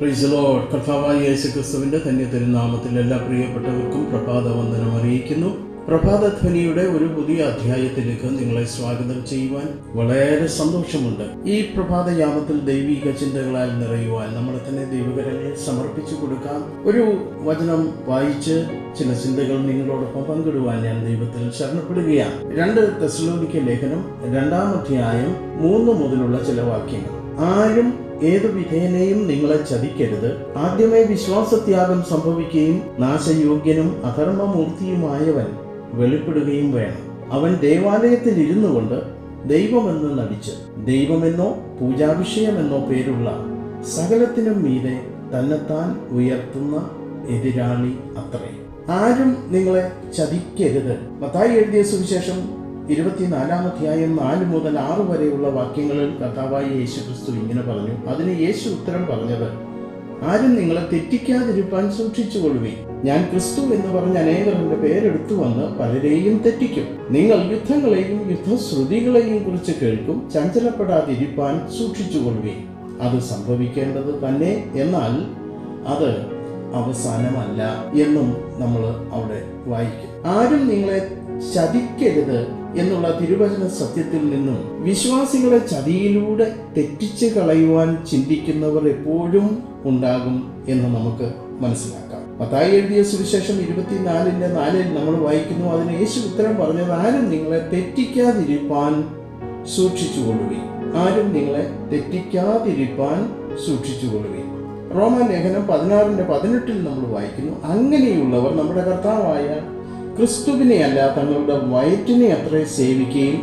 പ്രൈസലോ കർത്താവായ യേശു ക്രിസ്തുവിന്റെ തന്നെ തിരുനാമത്തിൽ എല്ലാ പ്രിയപ്പെട്ടവർക്കും പ്രഭാത വന്ദനം അറിയിക്കുന്നു. പ്രഭാതധ്വനിയുടെ ഒരു പുതിയ അധ്യായത്തിലേക്ക് നിങ്ങളെ സ്വാഗതം ചെയ്യുവാൻ വളരെ സന്തോഷമുണ്ട്. ഈ പ്രഭാതയാമത്തിൽ ദൈവിക ചിന്തകളാൽ നിറയുവാൻ നമ്മളെ തന്നെ ദൈവകരങ്ങളിൽ സമർപ്പിച്ചു കൊടുക്കാം. ഒരു വചനം വായിച്ച് ചില ചിന്തകൾ നിങ്ങളോടൊപ്പം പങ്കിടുവാൻ ഞാൻ ദൈവത്തിൽ ശരണപ്പെടുകയാണ്. രണ്ട് തെസ്ലോനിക്ക ലേഖനം രണ്ടാം അധ്യായം മൂന്ന് മുതലുള്ള ചില വാക്യങ്ങൾ. ആരും ഏതു വിധേനയും നിങ്ങളെ ചതിക്കരുത്. ആദ്യമേ വിശ്വാസത്യാഗം സംഭവിക്കുകയും നാശയോഗ്യനും അധർമ്മമൂർത്തിയുമായവൻ വെളിപ്പെടുകയും വേണം. അവൻ ദേവാലയത്തിൽ ഇരുന്നു കൊണ്ട് ദൈവമെന്ന് നടിച്ച് ദൈവമെന്നോ പൂജാവിഷയമെന്നോ പേരുള്ള സകലത്തിനും മീതെ തന്നെത്താൻ ഉയർത്തുന്ന എതിരാളി അത്രേ. ആരും നിങ്ങളെ ചതിക്കരുത്. മത്തായി എഴുതിയ സുവിശേഷം ഇരുപത്തിനാലാം അധ്യായം നാല് മുതൽ ആറ് വരെയുള്ള വാക്യങ്ങളിൽ കഥാവായി യേശു ക്രിസ്തു ഇങ്ങനെ പറഞ്ഞു അതിന് യേശു ഉത്തരം പറഞ്ഞത് ആരും നിങ്ങളെ തെറ്റിക്കാതിരിപ്പാൻ സൂക്ഷിച്ചുകൊള്ളുവേ ഞാൻ ക്രിസ്തു എന്ന് പറഞ്ഞ എന്റെ പേരെടുത്തു വന്ന് പലരെയും തെറ്റിക്കും. നിങ്ങൾ യുദ്ധങ്ങളെയും യുദ്ധശ്രുതികളെയും കുറിച്ച് കേൾക്കും ചഞ്ചലപ്പെടാതിരിപ്പാൻ സൂക്ഷിച്ചുകൊള്ളുവേ അത് സംഭവിക്കേണ്ടത് തന്നെ എന്നാൽ അത് അവസാനമല്ല എന്നും നമ്മൾ അവിടെ വായിക്കും. ആരും നിങ്ങളെ ചതിക്കരുത് എന്നുള്ള തിരുവചന സത്യത്തിൽ നിന്നും വിശ്വാസികളെ ചതിയിലൂടെ തെറ്റിച്ച് കളയുവാൻ ചിന്തിക്കുന്നവർ എപ്പോഴും ഉണ്ടാകും എന്ന് നമുക്ക് മനസ്സിലാക്കാം. മത്തായി എഴുതിയ സുവിശേഷം ഇരുപത്തിനാലിന്റെ നാലിൽ നമ്മൾ വായിക്കുന്നു അതിന് യേശു ഉത്തരം പറഞ്ഞത് ആരും നിങ്ങളെ തെറ്റിക്കാതിരിപ്പാൻ സൂക്ഷിച്ചുകൊള്ളുകയും ആരും നിങ്ങളെ തെറ്റിക്കാതിരിപ്പാൻ സൂക്ഷിച്ചുകൊള്ളുകയും റോമാ ലേഖനം പതിനാറിന്റെ പതിനെട്ടിൽ നമ്മൾ വായിക്കുന്നു അങ്ങനെയുള്ളവർ നമ്മുടെ കർത്താവായ ക്രിസ്തുവിനെ അല്ല തങ്ങളുടെ വയറ്റിനെ അത്രേ സേവിക്കുകയും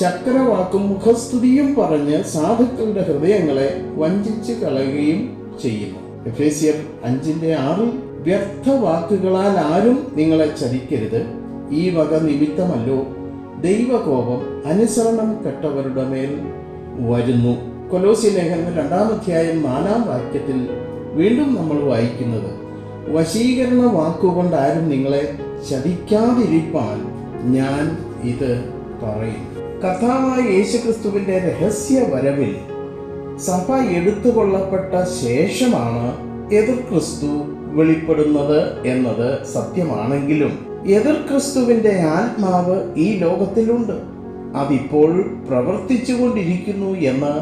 ചക്രവാക്കും മുഖസ്തുതിയും പറഞ്ഞ് സാധുക്കളുടെ ഹൃദയങ്ങളെ വഞ്ചിച്ച് കളയുകയും ചെയ്യുന്നു. എഫേസിയർ അഞ്ചിന്റെ ആറിൽ വ്യർത്ഥ വാക്കുകളാൽ ആരും നിങ്ങളെ ചതിക്കരുത്. ഈ വക നിമിത്തമല്ലോ ദൈവകോപം അനുസരണം കെട്ടവരുടെ മേൽ വരുന്നു. കൊലോസി ലേഖനം രണ്ടാം അധ്യായം നാലാം വാക്യത്തിൽ വീണ്ടും നമ്മൾ വായിക്കുന്നത് വശീകരണ വാക്കുകൊണ്ട് ആരും നിങ്ങളെ ചതിക്കാതിരിപ്പാൻ ഞാൻ ഇത് പറയും കഥാവായ യേശുക്രിസ്തുവിന്റെ രഹസ്യ വരവിൽ സഭ എടുത്തുകൊള്ളപ്പെട്ട ശേഷമാണ് എതിർ ക്രിസ്തു വെളിപ്പെടുന്നത് എന്നത് സത്യമാണെങ്കിലും എതിർ ക്രിസ്തുവിന്റെ ആത്മാവ് ഈ ലോകത്തിലുണ്ട്. അതിപ്പോൾ പ്രവർത്തിച്ചുകൊണ്ടിരിക്കുന്നു എന്ന്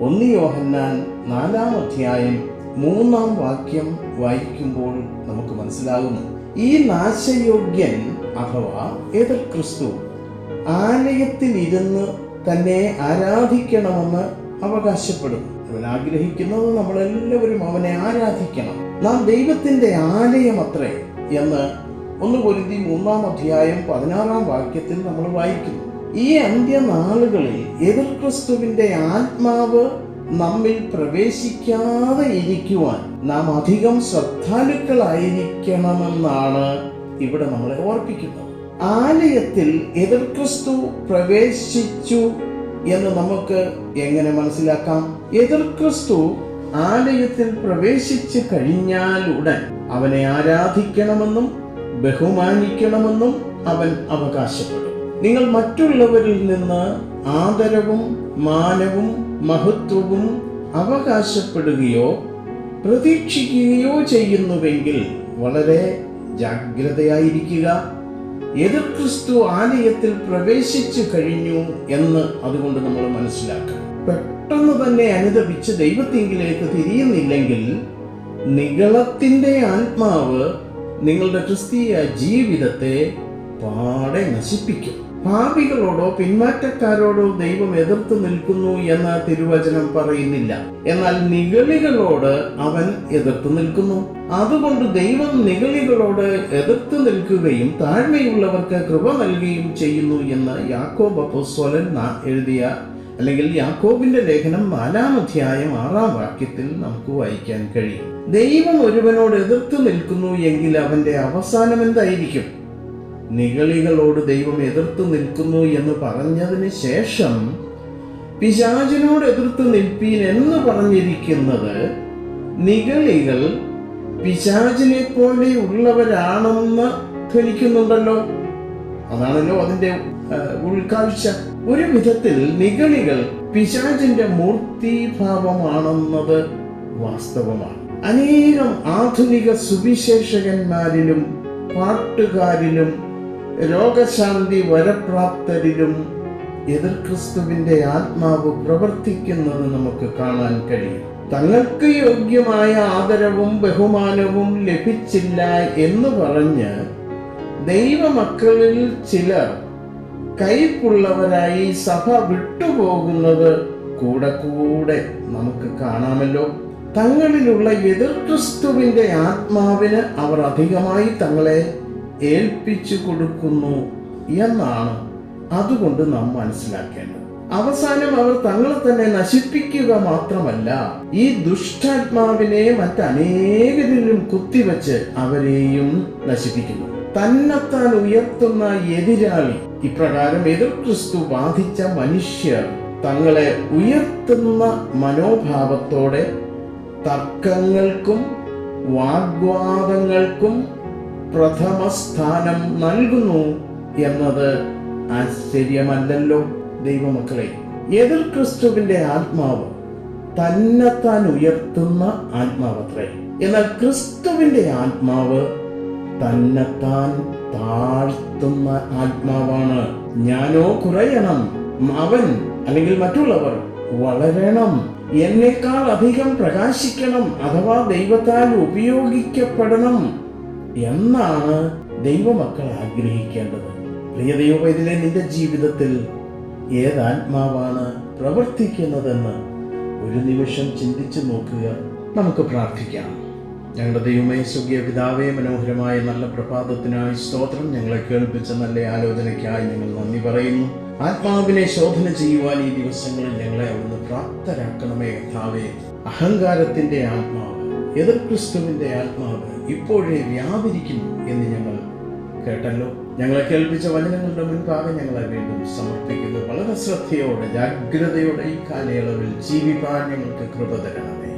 ഒന്നിയോഹന്നാൻ നാലാം അധ്യായം മൂന്നാം വാക്യം വായിക്കുമ്പോൾ നമുക്ക് മനസ്സിലാകുന്നു. ഈ നാശയോഗ്യൻ അഥവാ എതിർ ക്രിസ്തു ആലയത്തിൽ ഇരുന്ന് തന്നെ ആരാധിക്കണമെന്ന് അവകാശപ്പെടും അവൻ ആഗ്രഹിക്കുന്നത് നമ്മളെല്ലാവരും അവനെ ആരാധിക്കണം. നാം ദൈവത്തിന്റെ ആലയം അത്രേ എന്ന് ഒന്ന് പൊരുതി മൂന്നാം അധ്യായം പതിനാറാം വാക്യത്തിൽ നമ്മൾ വായിക്കുന്നു. ഈ അന്ത്യനാളുകളിൽ എതിർ ക്രിസ്തുവിന്റെ ആത്മാവ് നമ്മിൽ പ്രവേശിക്കാതെ ഇരിക്കുവാൻ നാം അധികം ശ്രദ്ധാലുക്കളായിരിക്കണമെന്നാണ് ഇവിടെ നമ്മളെ ഓർപ്പിക്കുന്നത്. ആലയത്തിൽ എതിർ ക്രിസ്തു പ്രവേശിച്ചു എന്ന് നമുക്ക് എങ്ങനെ മനസ്സിലാക്കാം? എതിർ ക്രിസ്തു ആലയത്തിൽ പ്രവേശിച്ചു കഴിഞ്ഞാൽ ഉടൻ അവനെ ആരാധിക്കണമെന്നും ബഹുമാനിക്കണമെന്നും അവൻ അവകാശപ്പെടും. നിങ്ങൾ മറ്റുള്ളവരിൽ നിന്ന് ആദരവും മാനവും മഹത്വവും അവകാശപ്പെടുകയോ പ്രതീക്ഷിക്കുകയോ ചെയ്യുന്നുവെങ്കിൽ വളരെ ജാഗ്രതയായിരിക്കുക. എതിർ ക്രിസ്തു ആലയത്തിൽ പ്രവേശിച്ചു കഴിഞ്ഞു എന്ന് അതുകൊണ്ട് നമ്മൾ മനസ്സിലാക്കണം. പെട്ടെന്ന് തന്നെ അനുദപിച്ച് ദൈവത്തിങ്കിലേക്ക് തിരിയുന്നില്ലെങ്കിൽ നികളത്തിന്റെ ആത്മാവ് നിങ്ങളുടെ ക്രിസ്തീയ ജീവിതത്തെ പാടെ നശിപ്പിക്കും. പാപികളോടോ പിന്മാറ്റക്കാരോടോ ദൈവം എതിർത്ത് നിൽക്കുന്നു എന്ന് തിരുവചനം പറയുന്നില്ല. എന്നാൽ നിഗളികളോട് അവൻ എതിർത്ത് നിൽക്കുന്നു. അതുകൊണ്ട് ദൈവം നിഗളികളോട് എതിർത്ത് നിൽക്കുകയും താഴ്മയുള്ളവർക്ക് കൃപ നൽകുകയും ചെയ്യുന്നു എന്ന് യാക്കോബ് അപ്പോസ്തലൻ നാ- എഴുതിയ അല്ലെങ്കിൽ യാക്കോബിന്റെ ലേഖനം നാലാം അധ്യായം ആറാം വാക്യത്തിൽ നമുക്ക് വായിക്കാൻ കഴിയും. ദൈവം ഒരുവനോട് എതിർത്ത് നിൽക്കുന്നു എങ്കിൽ അവന്റെ അവസാനം എന്തായിരിക്കും? നിഗളികളോട് ദൈവം എതിർത്ത് നിൽക്കുന്നു എന്ന് പറഞ്ഞതിന് ശേഷം പിശാചിനോട് എതിർത്ത് നിൽപ്പീൻ എന്ന് പറഞ്ഞിരിക്കുന്നത് നിഗളികൾ പിശാചിനെ പോലെ ഉള്ളവരാണെന്ന് ധനിക്കുന്നുണ്ടല്ലോ അതാണല്ലോ അതിന്റെ ഉൾക്കാഴ്ച. ഒരു വിധത്തിൽ നിഗളികൾ പിശാചിന്റെ മൂർത്തിഭാവമാണെന്നത് വാസ്തവമാണ്. അനേകം ആധുനിക സുവിശേഷകന്മാരിലും പാട്ടുകാരിലും രോഗശാന്തി വരപ്രാപ്തരിലും എതിർ ക്രിസ്തുവിന്റെ ആത്മാവ് പ്രവർത്തിക്കുന്നത് നമുക്ക് കാണാൻ കഴിയും. തങ്ങൾക്ക് യോഗ്യമായ ആദരവും ബഹുമാനവും ലഭിച്ചില്ല എന്ന് പറഞ്ഞ് ദൈവമക്കളിൽ ചിലർ കൈപ്പുള്ളവരായി സഭ വിട്ടുപോകുന്നത് കൂടെ കൂടെ നമുക്ക് കാണാമല്ലോ. തങ്ങളിലുള്ള എതിർ ക്രിസ്തുവിന്റെ ആത്മാവിന് അവർ അധികമായി തങ്ങളെ ഏൽപ്പിച്ചു കൊടുക്കുന്നു എന്നാണ് അതുകൊണ്ട് നാം മനസ്സിലാക്കേണ്ടത്. അവസാനം അവർ തങ്ങളെ തന്നെ നശിപ്പിക്കുക മാത്രമല്ല ഈ ദുഷ്ടാത്മാവിനെ മറ്റനേകരിലും കുത്തിവെച്ച് അവരെയും നശിപ്പിക്കുന്നു. തന്നെത്താൻ ഉയർത്തുന്ന എതിരാളി ഇപ്രകാരം എതിർ ക്രിസ്തു ബാധിച്ച മനുഷ്യർ തങ്ങളെ ഉയർത്തുന്ന മനോഭാവത്തോടെ തർക്കങ്ങൾക്കും വാഗ്വാദങ്ങൾക്കും പ്രഥമ സ്ഥാനം നൽകുന്നു എന്നത് ആശ്ചര്യമല്ലല്ലോ ദൈവമക്കളെ. എതിർ ക്രിസ്തുവിന്റെ ആത്മാവ് തന്നെത്താൻ ഉയർത്തുന്ന ആത്മാവത്രേ. എന്നാൽ ക്രിസ്തുവിന്റെ ആത്മാവ് തന്നെത്താൻ താഴ്ത്തുന്ന ആത്മാവാണ്. ഞാനോ കുറയണം അവൻ അല്ലെങ്കിൽ മറ്റുള്ളവർ വളരണം എന്നേക്കാൾ അധികം പ്രകാശിക്കണം അഥവാ ദൈവത്താൽ ഉപയോഗിക്കപ്പെടണം എന്നാണ് ദൈവമക്കൾ ആഗ്രഹിക്കേണ്ടത്. പ്രിയ ദൈവവൈദ്യനെ നിന്റെ ജീവിതത്തിൽ ഏതാത്മാവാണ് പ്രവർത്തിക്കുന്നതെന്ന് ഒരു നിമിഷം ചിന്തിച്ചു നോക്കുക. നമുക്ക് പ്രാർത്ഥിക്കാം. ഞങ്ങളുടെ ദൈവമേ സുഖ്യ പിതാവേ മനോഹരമായ നല്ല പ്രഭാതത്തിനായി സ്തോത്രം. ഞങ്ങളെ കേൾപ്പിച്ച നല്ല ആലോചനയ്ക്കായി ഞങ്ങൾ നന്ദി പറയുന്നു. ആത്മാവിനെ ശോധന ചെയ്യുവാൻ ഈ ദിവസങ്ങളിൽ ഞങ്ങളെ അവിടുന്ന് പ്രാപ്തരാക്കണമേ കഥാവേ അഹങ്കാരത്തിന്റെ ആത്മാവ് എതിർ ക്രിസ്തുവിന്റെ ആത്മാവ് ഇപ്പോഴേ വ്യാപരിക്കുന്നു എന്ന് ഞങ്ങൾ കേട്ടല്ലോ. ഞങ്ങളെ കേൾപ്പിച്ച വചനങ്ങളുടെ മുൻപാകെ ഞങ്ങളെ വീണ്ടും സമർപ്പിക്കുന്നു. വളരെ ശ്രദ്ധയോടെ ജാഗ്രതയോടെ ഈ കാലയളവിൽ ജീവിപ്പാൻ ഞങ്ങൾക്ക് കൃപ തരണമേ.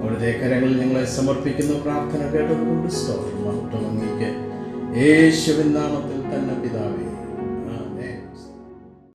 അവിടുത്തെ കരങ്ങളിൽ ഞങ്ങളെ സമർപ്പിക്കുന്നു. പ്രാർത്ഥന കേട്ടതുകൊണ്ട് സ്തോത്രം മഹത്വം യേശുവിൻ നാമത്തിൽ തന്നെ പിതാവേ